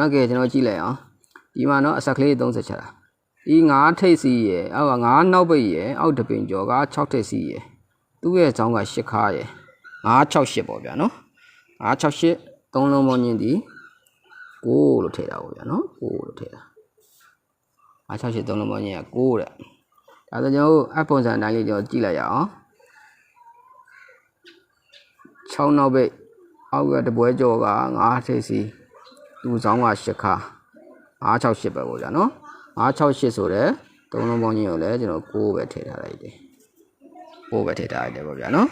နော်ကဲကျွန်တော်ကြည့်လိုက်အောင်ဒီမှာနော်အဆက်ကလေး30ချက်တာဒီ9ထိပ်စီရယ်အောက်က9နောက်ပိတ်ရယ်အောက်တပင်ကျော်က6ထိပ်စီရယ်သူ့ရဲ့ဇောင်းက8ခါရယ်968ပေါ့ဗျာနော်968သုံးလုံးပေါင်းချင်းဒီ6လို့ထည့်တာပေါ့ဗျာနော်6လို့ထည့်တာ968သုံးလုံးပေါင်းချင်းက6တဲ့ဒါဆိုကျွန်တော်တို့အပုံစံအတိုင်းလေးကျွန်တော်ကြည့်လိုက်ရအောင်6နောက်ပိတ်အောက်ကတပွဲကျော်က9ထိပ်စီ သူ့ဇောင်းက8ခါ968ပဲပေါ့ဗျာနော်968ဆိုတဲ့သုံးလုံးပေါင်းချင်းကိုလည်းကျွန်တော်6ပဲထည့်ထားလိုက်တယ်6ပဲထည့်ထားလိုက်တယ်ပေါ့ဗျာနော်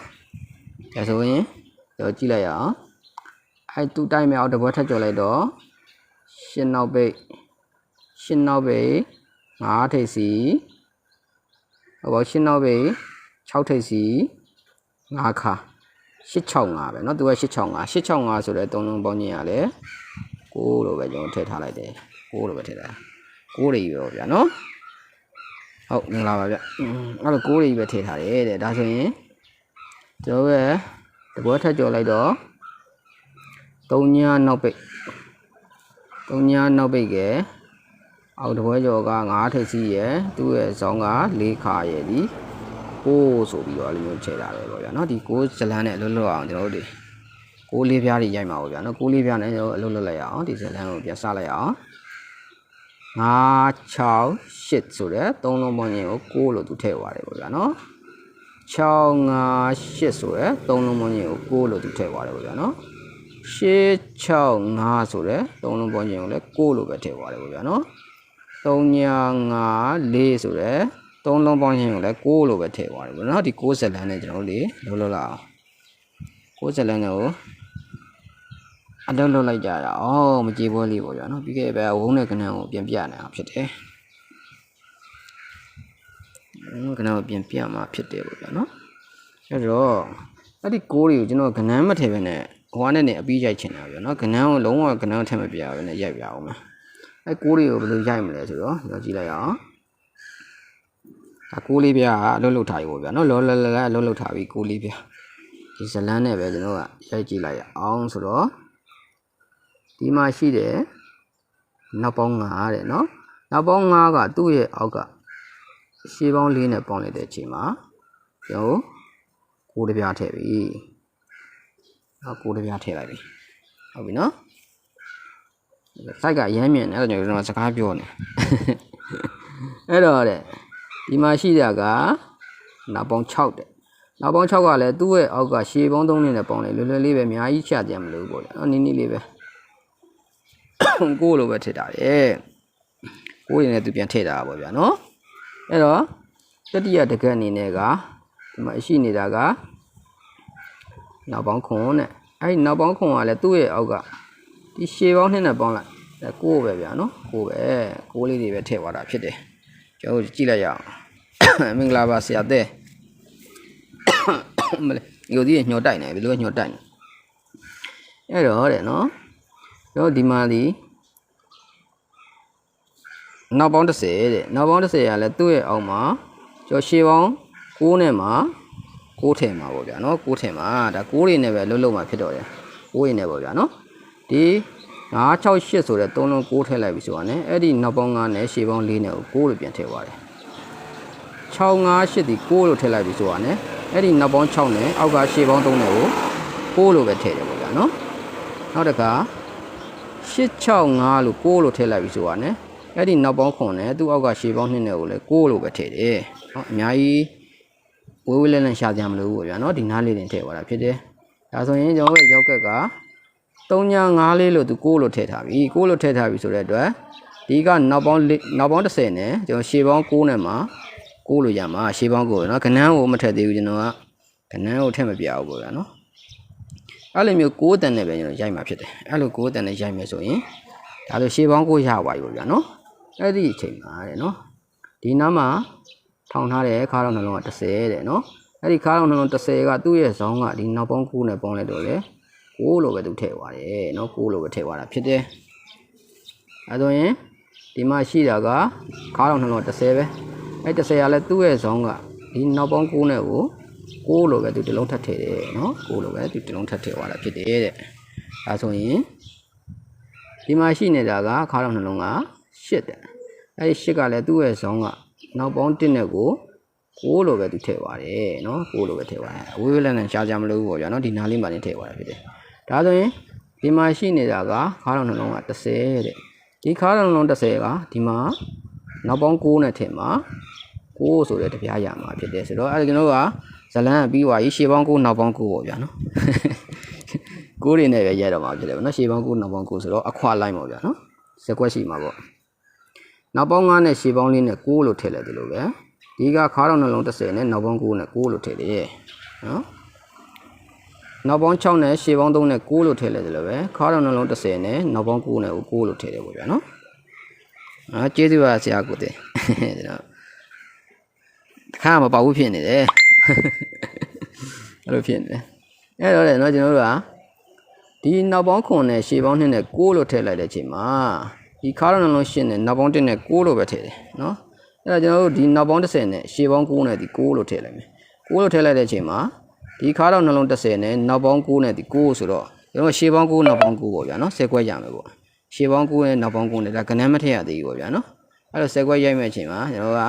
ဒါဆိုရင်ကျွန်တော်ကြည့်လိုက်ရအောင်အဲသူ့တိုင်းမြောက်တပွဲထပ်ကျော်လိုက်တော့ရှင်းနောက်ပိတ်ရှင်းနောက်ပိတ်9ထိပ်စီဟောရှင်းနောက်ပိတ်6ထိပ်စီ9ခါ865ပဲเนาะသူက865 865ဆိုတဲ့သုံးလုံးပေါင်းချင်းကလ ကိုလို့ပဲကျွန်တော်ထည့်ထားလိုက်တယ်ကိုလို့ပဲထည့်တာကိုတွေရောဗျာနော်ဟုတ်မင်္ဂလာပါဗျအဲ့လိုကိုတွေပဲထည့်ထားတယ်တဲ့ဒါဆိုရင်ကျွန်တော်ရဲ့တပွဲထက်ကြော်လိုက်တော့သုံးညာနောက်ပိတ်သုံးညာနောက်ပိတ်ကဲအောက်တပွဲကြော်က9ထိပ်စီးရယ်သူ့ရဲ့ဇောင်းက4ခါရယ်ဒီကိုဆိုပြီးတော့အလိုမျိုးချဲထားတယ်ပေါ့ဗျာနော်ဒီကိုဇလန်းနဲ့အလွတ်လွတ်အောင်ကျွန်တော်တို့ ကိုးလေးပြားတွေရိုက်မှာပေါ့ဗျာနော်ကိုးလေးပြားနဲ့ကျွန်တော်အလုပ်လုပ်လိုက်ရအောင်ဒီဇလန်းကိုပြန်စလိုက်အောင်5 6 8ဆိုတဲ့သုံးလုံးပေါင်းရင်ကို6လို့သူထည့်သွားတယ်ပေါ့ဗျာနော်6 5 8ဆိုတဲ့သုံးလုံးပေါင်းရင်ကို6လို့သူထည့်သွားတယ်ပေါ့ဗျာနော်8 6 5ဆိုတဲ့သုံးလုံးပေါင်းရင်ကိုလည်း6လို့ပဲထည့်သွားတယ်ပေါ့ဗျာနော်3ညာ5 4ဆိုတဲ့သုံးလုံးပေါင်းရင်ကိုလည်း6လို့ပဲထည့်သွားတယ်ပေါ့နော်ဒီ6ဇလန်းနဲ့ကျွန်တော်တို့လေလုပ်လုပ်လိုက်အောင်6ဇလန်းကို အလုပ်လုပ်လိုက်ကြတာ။အော်မကြေပွဲလေးပေါ့ဗျာနော်။ပြီးခဲ့တဲ့ဘက်ကဝုန်းတဲ့ကနန်းကိုပြန်ပြနေအောင်ဖြစ်တယ်။ဝုန်းကနန်းကိုပြန်ပြမှာဖြစ်တယ်ပေါ့ဗျာနော်။အဲ့တော့အဲ့ဒီကိုးတွေကိုကျွန်တော်ကနန်းမထည့်ဘဲနဲ့ဟိုကနေနေအပြီးရိုက်ချင်တာဗျာနော်။ကနန်းကိုလုံးဝကနန်းကိုထည့်မပြဘဲနဲ့ရိုက်ပြအောင်မယ်။အဲ့ကိုးတွေကိုဘယ်လိုရိုက်မလဲဆိုတော့ကျွန်တော်ကြည့်လိုက်အောင်။ဒါကိုးလေးပြအလုပ်လုပ်ထားပြီပေါ့ဗျာနော်။လောလောလလအလုပ်လုပ်ထားပြီကိုးလေးပြ။ဒီဇလန်းနဲ့ပဲကျွန်တော်ကရိုက်ကြည့်လိုက်အောင်ဆိုတော့ ဒီမှာရှိတယ်နောက်ပေါင်း9တဲ့နော်နောက်ပေါင်း9ကသူ့ရဲ့အောက်ကရှေးပေါင်း၄နဲ့ပေါင်းလိုက်တဲ့အချိန်မှာကျွန်တော်ကိုးတပြားထည့်ပြီနောက်ကိုးတပြားထည့်လိုက်ပြီဟုတ်ပြီနော်စိုက်ကရမ်းမြင်တယ်အဲ့တော့ကျွန်တော်စကားပြောနေအဲ့တော့တဲ့ဒီမှာရှိတာကနောက်ပေါင်း6တဲ့နောက်ပေါင်း6ကလည်းသူ့ရဲ့အောက်ကရှေးပေါင်း3နဲ့ပေါင်းလိုက်လွယ်လွယ်လေးပဲအများကြီးချကြမလို့ပေါ့လေနော်နည်းနည်းလေးပဲ ကိုလိုပဲထည့်တာတယ်ကိုရင်လည်းသူပြန်ထည့်တာပေါ့ဗျာနော်အဲ့တော့တတိယတကက်အနေနဲ့ကဒီမှာရှိနေတာကနောက်ပေါင်းခွန်တဲ့အဲ့ဒီနောက်ပေါင်းခွန်ကလည်းသူ့ရဲ့အောက်ကဒီရှေပေါင်းနှစ်နဲ့ပေါင်းလိုက်အဲကိုပဲဗျာနော်ကိုပဲကိုလေးတွေပဲထည့်သွားတာဖြစ်တယ်ကျွန်တော်ကြည့်လိုက်ရအောင်မင်္ဂလာပါဆရာတဲ့မလေးဒီဒီညှော်တိုက်နေဘယ်လိုညှော်တိုက်နေအဲ့တော့တဲ့နော် တော့ဒီမှာဒီနောက်ပေါင်း30တဲ့နောက်ပေါင်း30ရလဲသူ့ရဲ့အောက်မှာကျော်ရှေးပေါင်း6နဲ့မှာ6ထည့်မှာပေါ့ဗျာနော်6ထည့်မှာဒါ6တွေနဲ့ပဲလုံးလုံးမှာဖြစ်တော့တယ်6တွေနဲ့ပေါ့ဗျာနော်ဒီ968ဆိုတဲ့3လုံး6ထည့်လိုက်ပြီဆိုတာ ਨੇ အဲ့ဒီနောက်ပေါင်း9နဲ့ရှေးပေါင်း4နဲ့ကို6လို့ပြန်ထည့်သွားတယ်658ဒီ6လို့ထည့်လိုက်ပြီဆိုတာ ਨੇ အဲ့ဒီနောက်ပေါင်း6နဲ့အောက်ကရှေးပေါင်း3နဲ့ကို6လို့ပဲထည့်တယ်ပေါ့ဗျာနော်နောက်တစ်ခါ 865လို့6လို့ထည့်လိုက်ပြီဆိုတာ ਨੇ အဲ့ဒီနောက်ပေါင်းခွန်နဲ့သူ့အောက်ကရှေးပေါင်း2နဲ့ကိုလည်း6လို့ပဲထည့်တယ်เนาะအများကြီးဝေးဝေးလဲလဲရှာကြမလို့ပေါ့ဗျာเนาะဒီနားလေးတင်ထည့်သွားတာဖြစ်တယ်ဒါဆိုရင်ကျွန်တော်ရဲ့ရောက်ကက်က3ညာ5လေးလို့သူ6လို့ထည့်ထားပြီ6လို့ထည့်ထားပြီဆိုတဲ့အတွက်ဒီကနောက်ပေါင်းနောက်ပေါင်း30နဲ့ကျွန်တော်ရှေးပေါင်း6နဲ့မှာ6လို့ရမှာရှေးပေါင်း9เนาะခဏန်းကိုမထည့်သေးဘူးကျွန်တော်ကခဏန်းကိုထည့်မပြဘူးပေါ့ဗျာเนาะ အဲ့လိုမျိုးကိုးတန်နဲ့ပဲကျွန်တော်ရိုက်မှာဖြစ်တယ်အဲ့လိုကိုးတန်နဲ့ရိုက်မယ်ဆိုရင်ဒါဆိုရှေးပေါင်းကိုရပါပြီဗျာနော်အဲ့ဒီအချိန်မှာတဲ့နော်ဒီနားမှာထောင်ထားတဲ့ခါတော့နှလုံးက30တဲ့နော်အဲ့ဒီခါတော့နှလုံး30ကသူ့ရဲ့ဇောင်းကဒီနောက်ပေါင်း9နဲ့ပေါင်းလိုက်တော့လေ9လို့ပဲသူထည့်သွားတယ်နော်9လို့ပဲထည့်သွားတာဖြစ်တယ်အဲဆိုရင်ဒီမှာရှိတာကခါတော့နှလုံး30ပဲအဲ့30ကလည်းသူ့ရဲ့ဇောင်းကဒီနောက်ပေါင်း9နဲ့ကို 6လို့ပဲသူတစ်လုံးထပ်ထည့်တယ်နော်6လို့ပဲသူတစ်လုံးထပ်ထည့်သွားတာဖြစ်တယ်တဲ့အဲဆိုရင်ဒီမှာရှိနေတာကခါတော့နှလုံးက8တဲ့အဲဒီ8ကလည်းသူ့ရဲ့ဇောင်းကနောက်ပေါင်း1နဲ့ကို6လို့ပဲသူထည့်ပါတယ်နော်6လို့ပဲထည့်ပါတယ်အဝေးဝေးလည်းနဲ့ရှားကြမလို့ပေါ့ဗျာနော်ဒီနားလေးမှာနေထည့်ပါတယ်ဖြစ်တယ်ဒါဆိုရင်ဒီမှာရှိနေတာကခါတော့နှလုံးက30တဲ့ဒီခါတော့နှလုံး30ကဒီမှာနောက်ပေါင်း6နဲ့ထည့်မှာ6ဆိုတဲ့တပြားရမှာဖြစ်တယ်ဆိုတော့အဲဒီကျွန်တော်က ဇလန်းကပြီးသွားပြီရှေ့ပေါင်း9နောက်ပေါင်း9ပေါ့ဗျာနော်ကိုးတွေနဲ့ပဲရဲတော့မှာဖြစ်တယ်ဗောနော်ရှေးပေါင်းကိုးနောက်ပေါင်းကိုးဆိုတော့အခွာလိုက်ပါဗျာနော်စက်ကွက်ရှိမှာပေါ့နောက်ပေါင်း9နဲ့ရှေးပေါင်းလေးနဲ့6လို့ထည့်လိုက်တယ်လို့ပဲဒီကခါတော့နှလုံး30နဲ့နောက်ပေါင်း9နဲ့6လို့ထည့်တယ်နော်နောက်ပေါင်း6နဲ့ရှေးပေါင်း3နဲ့6လို့ထည့်လိုက်တယ်လို့ပဲခါတော့နှလုံး30နဲ့နောက်ပေါင်း9နဲ့6လို့ထည့်တယ်ပေါ့ဗျာနော်အာကျေးဇူးပါဆရာကိုတင်ကျွန်တော်တခါမပေါ့ဘူးဖြစ်နေတယ် အဲ့လိုဖြစ်နေတယ်အဲ့တော့လေနော်ကျွန်တော်တို့ကဒီနောက်ပေါင်းခွန်နဲ့ရှေးပေါင်းနှစ်နဲ့6လို့ထည့်လိုက်တဲ့အချိန်မှာဒီခါရနှလုံးရှင်းနဲ့နောက်ပေါင်း1နဲ့6လို့ပဲထည့်တယ်နော်အဲ့ဒါကျွန်တော်တို့ဒီနောက်ပေါင်း30နဲ့ရှေးပေါင်း9နဲ့ဒီ6လို့ထည့်လိုက်မယ်6လို့ထည့်လိုက်တဲ့အချိန်မှာဒီခါတော့နှလုံး30နဲ့နောက်ပေါင်း9နဲ့ဒီ6ဆိုတော့ကျွန်တော်ရှေးပေါင်း9နောက်ပေါင်း9ပေါ့ဗျာနော်10ခွဲရမယ်ပေါ့ရှေးပေါင်း9နဲ့နောက်ပေါင်း9နဲ့ဒါကဏ္ဍမထည့်ရသေးဘူးပေါ့ဗျာနော်အဲ့တော့10ခွဲရိုက်မဲ့အချိန်မှာကျွန်တော်က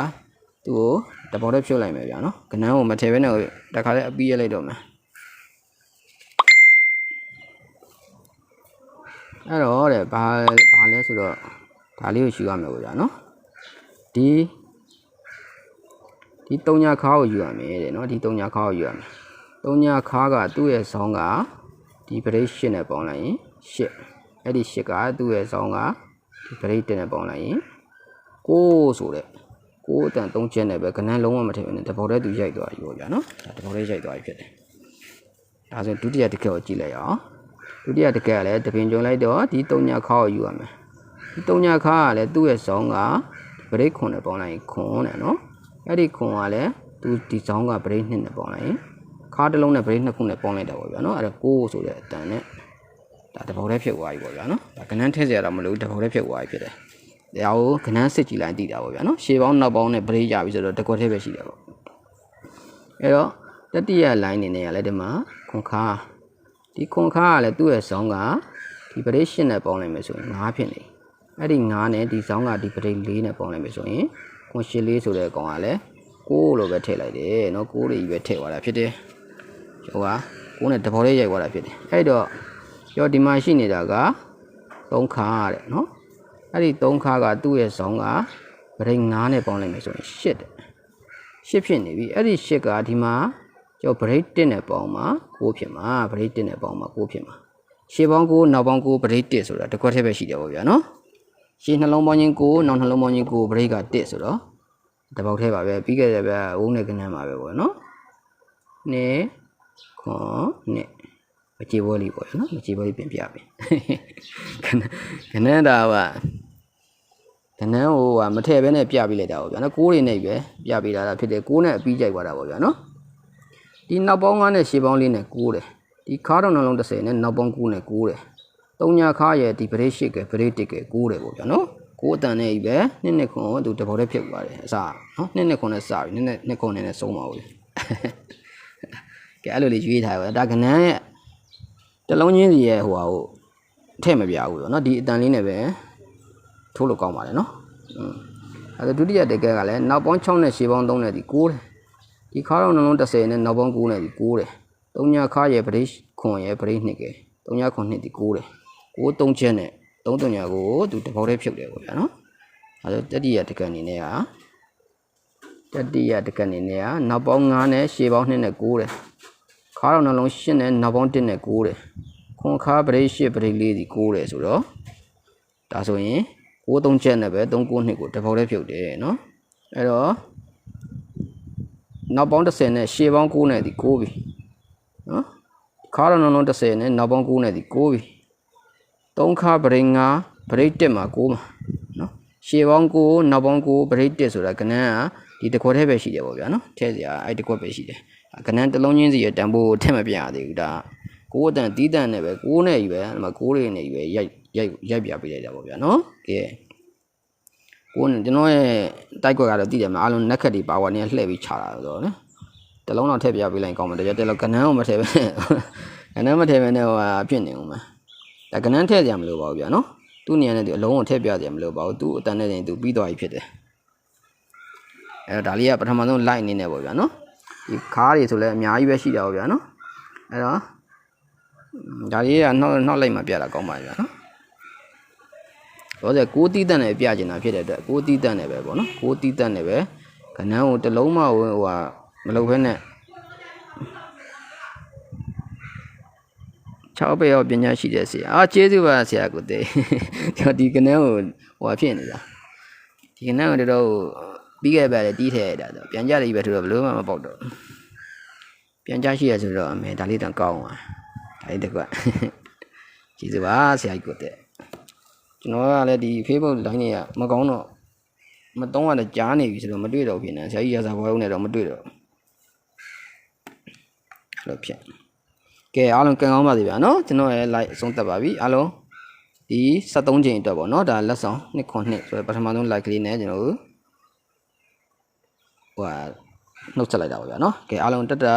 သူ့ကို တပေါ်လေးဖြုတ်လိုက်မယ်ဗျာနော်ကဏ္ဍကိုမထည့်ဘဲနဲ့တခါလေးအပီးရလိုက်တော့မယ်အဲ့တော့တဲ့ဘာဘာလဲဆိုတော့ဒါလေးကိုယူရမယ်ပေါ့ဗျာနော်ဒီဒီတုံညာခါကိုယူရမယ်တဲ့နော်ဒီတုံညာခါကိုယူရမယ်တုံညာခါကသူ့ရဲ့ဆောင်းကဒီဗရိတ်ရှစ်နဲ့ပေါင်းလိုက်ရင်ရှစ်အဲ့ဒီရှစ်ကသူ့ရဲ့ဆောင်းကဒီဗရိတ်တက်နဲ့ပေါင်းလိုက်ရင်ကိုဆိုတဲ့ ကိုအတန်သုံးချက်နဲ့ပဲကနန်းလုံးဝမထည့်ဘဲနဲ့တဘောတည်းသူရိုက်သွားပြီပေါ့ဗျာနော်ဒါတဘောတည်းရိုက်သွားပြီဖြစ်တယ်ဒါဆိုဒုတိယတစ်ခက်ကိုကြည့်လိုက်အောင်ဒုတိယတကယ်ကလည်းတပင်ကြုံလိုက်တော့ဒီတုံညာခါကိုယူရမယ်ဒီတုံညာခါကလည်းသူ့ရဲ့ဇောင်းကဗရိတ်ခွန်နဲ့ပေါင်းလိုက်ရင်ခွန်နဲ့နော်အဲ့ဒီခွန်ကလည်းသူဒီဇောင်းကဗရိတ်နှစ်နဲ့ပေါင်းလိုက်ရင်ခါတစ်လုံးနဲ့ဗရိတ်နှစ်ခုနဲ့ပေါင်းလိုက်တာပေါ့ဗျာနော်အဲ့ဒါကိုဆိုတဲ့အတန်နဲ့ဒါတဘောလေးဖြစ်သွားပြီပေါ့ဗျာနော်ဒါကနန်းထည့်စရာတော့မလိုဘူးတဘောလေးဖြစ်သွားပြီဖြစ်တယ် ဒါကိုကနန်းစစ်ကြည့်လိုက်သိတာပေါ့ဗျာနော်ရှေးပေါင်းနောက်ပေါင်းနဲ့ပရိကြပြီဆိုတော့တကွက်သေးပဲရှိတယ်ပေါ့အဲ့တော့တတိယ line နေနေရလဲဒီမှာခွန်ခါဒီခွန်ခါကလည်းသူ့ရဲ့ဆောင်းကဒီပရိရှင်းနဲ့ပေါင်းလိုက်မယ်ဆိုရင်9ဖြစ်နေအဲ့ဒီ9နဲ့ဒီဆောင်းကဒီပရိ4နဲ့ပေါင်းလိုက်မယ်ဆိုရင်ခွန်ရှင်း4ဆိုတဲ့အကောင်ကလည်း6လို့ပဲထည့်လိုက်တယ်နော်6လေးပဲထည့်သွားတာဖြစ်တယ်ဟိုက6နဲ့တဘောလေးရိုက်သွားတာဖြစ်တယ်အဲ့တော့ကြောဒီမှာရှိနေတာက3ခါတဲ့နော် အဲ့ဒီ3ခါကသူ့ရဲ့ဇောင်းကပရိတ်9နဲ့ပေါင်းလိုက်မယ်ဆိုရင်8တဲ့8ဖြစ်နေပြီအဲ့ဒီ8ကဒီမှာကျော် break 1နဲ့ပေါင်းမှာ6ဖြစ်မှာ break 1နဲ့ပေါင်းမှာ6ဖြစ်မှာရှေ့ပေါင်း9နောက်ပေါင်း9 break 1ဆိုတာတစ်ခွက်တည်းပဲရှိတယ်ပေါ့ဗျာနော်ရှေ့နှလုံးပေါင်းချင်း9နောက်နှလုံးပေါင်းချင်း9 break က1ဆိုတော့တစ်ပေါက်တည်းပါပဲပြီးခဲ့တဲ့ဘက်ဝုန်းနဲ့ကနန်းပါပဲပေါ့နော်နေခွန်နဲ့ မကြည်ဘောလေးပေါ့နော်မကြည်ဘောလေးပြင်ပြပြီကနန်းကနန်းတာကကနန်းဟိုကမထည့်ဘဲနဲ့ပြပြလိုက်တာပေါ့ဗျာနော်6တွေနဲ့ပဲပြပြလာတာဖြစ်တယ်6နဲ့အပြီးကြိုက်သွားတာပေါ့ဗျာနော်ဒီနောက်ပေါင်း9နဲ့ရှေ့ပေါင်းလေးနဲ့9တယ်ဒီခါတော့နှလုံး30နဲ့နောက်ပေါင်း9နဲ့9တယ်သုံးညာခါရဲ့ဒီဗရိတ်ရှိကဗရိတ်တစ်က9တယ်ပေါ့ဗျာနော်9အတန်နဲ့ကြီးပဲနှစ်နှစ်ခွန်သူတဘောတည်းဖြစ်သွားတယ်အစားနော်နှစ်နှစ်ခွန်နဲ့စပြီနှစ်နှစ်နှစ်ခွန်နဲ့နဲ့ဆုံးပါဘူးကဲအဲ့လိုလေးရွေးထားရပါဒါကနန်းရဲ့ တလုံးချင်းစီရဲ့ဟိုဟာကိုထည့်မပြဘူးပေါ့နော်ဒီအတန်လေးနဲ့ပဲထိုးလို့ကောင်းပါလေနော်อืมအဲ့ဒါဒုတိယတကယ်ကလည်းနောက်ပေါင်း6နဲ့ရှေ့ပေါင်း3နဲ့ဒီ9တယ်ဒီခါတော့နှလုံး30နဲ့နောက်ပေါင်း9နဲ့ဒီ9တယ်။သုံးညာခါရဲ့ဗရိတ်ခွန်ရဲ့ဗရိတ်နှစ်ကဲ။သုံးညာခွန်နှစ်ဒီ9တယ်။9သုံးချက်နဲ့သုံးသုံးညာကိုသူတပေါက်တည်းဖြုတ်တယ်ပေါ့ဗျာနော်။အဲဒါတတိယတက္ကအနေနဲ့ကတတိယတက္ကအနေနဲ့ကနောက်ပေါင်း9နဲ့ရှေ့ပေါင်း2နဲ့9တယ်။ ခါတော့နှလုံး8နဲ့နောက်ပေါင်း1နဲ့9တယ်။ခွန်ခါဗရိတ်8ဗရိတ်4ဒီ9တယ်ဆိုတော့ဒါဆိုရင်9သုံးချက်နဲ့ပဲ3 9နှစ်ကိုတပေါက်တည်းဖြုတ်တယ်နော်။အဲတော့နောက်ပေါင်း30နဲ့ရှေ့ပေါင်း9နဲ့ဒီ9ပြီနော်ခါရနုံလုံး30နဲ့နောက်ပေါင်း9နဲ့ဒီ9ပြီ3ခါဗရိတ်9ဗရိတ်1မှာ9မှာနော်ရှေ့ပေါင်း9နောက်ပေါင်း9ဗရိတ်1ဆိုတာကဏ္ဍကဒီတစ်ခွက်တည်းပဲရှိတယ်ပေါ့ဗျာနော်ထည့်စရာအဲ့တစ်ခွက်ပဲရှိတယ် ကဏ္ဍတစ်လုံးချင်းစီရဲ့တန်ဖိုးကိုထည့်မပြရသေးဘူးဒါ9အတန်တီးတန်နဲ့ပဲ9နဲ့ကြီးပဲဒီမှာ9လေးနဲ့ကြီးပဲရိုက်ရိုက်ရိုက်ပြပေးလိုက်တာပေါ့ဗျာနော်ကဲကိုယ်ကျွန်တော်ရဲ့တိုက်ကွက်ကတော့တည်တယ်မှာအားလုံးနက်ခက်တွေပါဝါနဲ့လှည့်ပြီးခြာတာဆိုတော့နော်တလုံးတော့ထည့်ပြပေးလိုက်ကောင်းမှာတကယ်တလုံးကနန်းကိုမထည့်ပဲကနန်းမထည့်ပဲနဲ့ဟိုအဖြစ်နေဦးမှာဒါကနန်းထည့်ကြမလို့ပါဘူးဗျာနော်သူ့နေရာနဲ့သူအလုံးကိုထည့်ပြကြမလို့ပါဘူးသူ့အတန်နဲ့တင်သူပြီးသွားပြီဖြစ်တယ်အဲ့တော့ဒါလေးကပထမဆုံး light အနေနဲ့ပေါ့ဗျာနော် ဒီခါးတွေဆိုလည်းအများကြီးပဲရှိတာပေါ့ဗျာနော်အဲ့တော့ဒါလေးကနှောက်နှောက်လိုက်မှပြတာကောင်းပါဗျာနော်တော့ကျကိုးတီးတန်နဲ့ပြကျင်တာဖြစ်တဲ့အတွက်ကိုးတီးတန်နဲ့ပဲပေါ့နော်ကိုးတီးတန်နဲ့ပဲခဏန်းကိုတစ်လုံးမှဟိုဟာမလုပ်ဘဲနဲ့6ပဲရောပညာရှိတဲ့ဆရာအာကျေးဇူးပါဆရာကိုတေကျွန်တော်ဒီကနန်းကိုဟိုဟာဖြစ်နေတာဒီကနန်းကိုတော့ ပြီးခဲ့ပါလေတီးထဲတာတော့ပြန်ကြတယ်ပဲထတော့ဘလို့မှမပေါက်တော့ပြန်ကြရှိရဆိုတော့အမေဒါလေးတော့ကောင်းပါဒါလေးတစ်ခွက်ကျေးဇူးပါဆရာကြီးကိုတေကျွန်တော်ကလည်းဒီ Facebook line တွေကမကောင်းတော့မတုံးရတဲ့ကြားနေပြီဆိုတော့မတွေ့တော့ဖြစ်နေဆရာကြီးရစာဘွားဦးနဲ့တော့မတွေ့တော့အဲ့လိုဖြစ်ကဲအားလုံးကံကောင်းပါစေဗျာနော်ကျွန်တော်ရဲ့ like အဆုံးသတ်ပါပြီအားလုံးဒီ73ချိန်အတွက်ပေါ့နော်ဒါလက်ဆောင်2ခွန်2ဆိုတော့ပထမဆုံး like ကလေးနဲ့ကျွန်တော်တို့ဟို ဟာနှုတ်ဆက်လိုက်တာပါဗျာနော်ကဲအားလုံးတက်တာ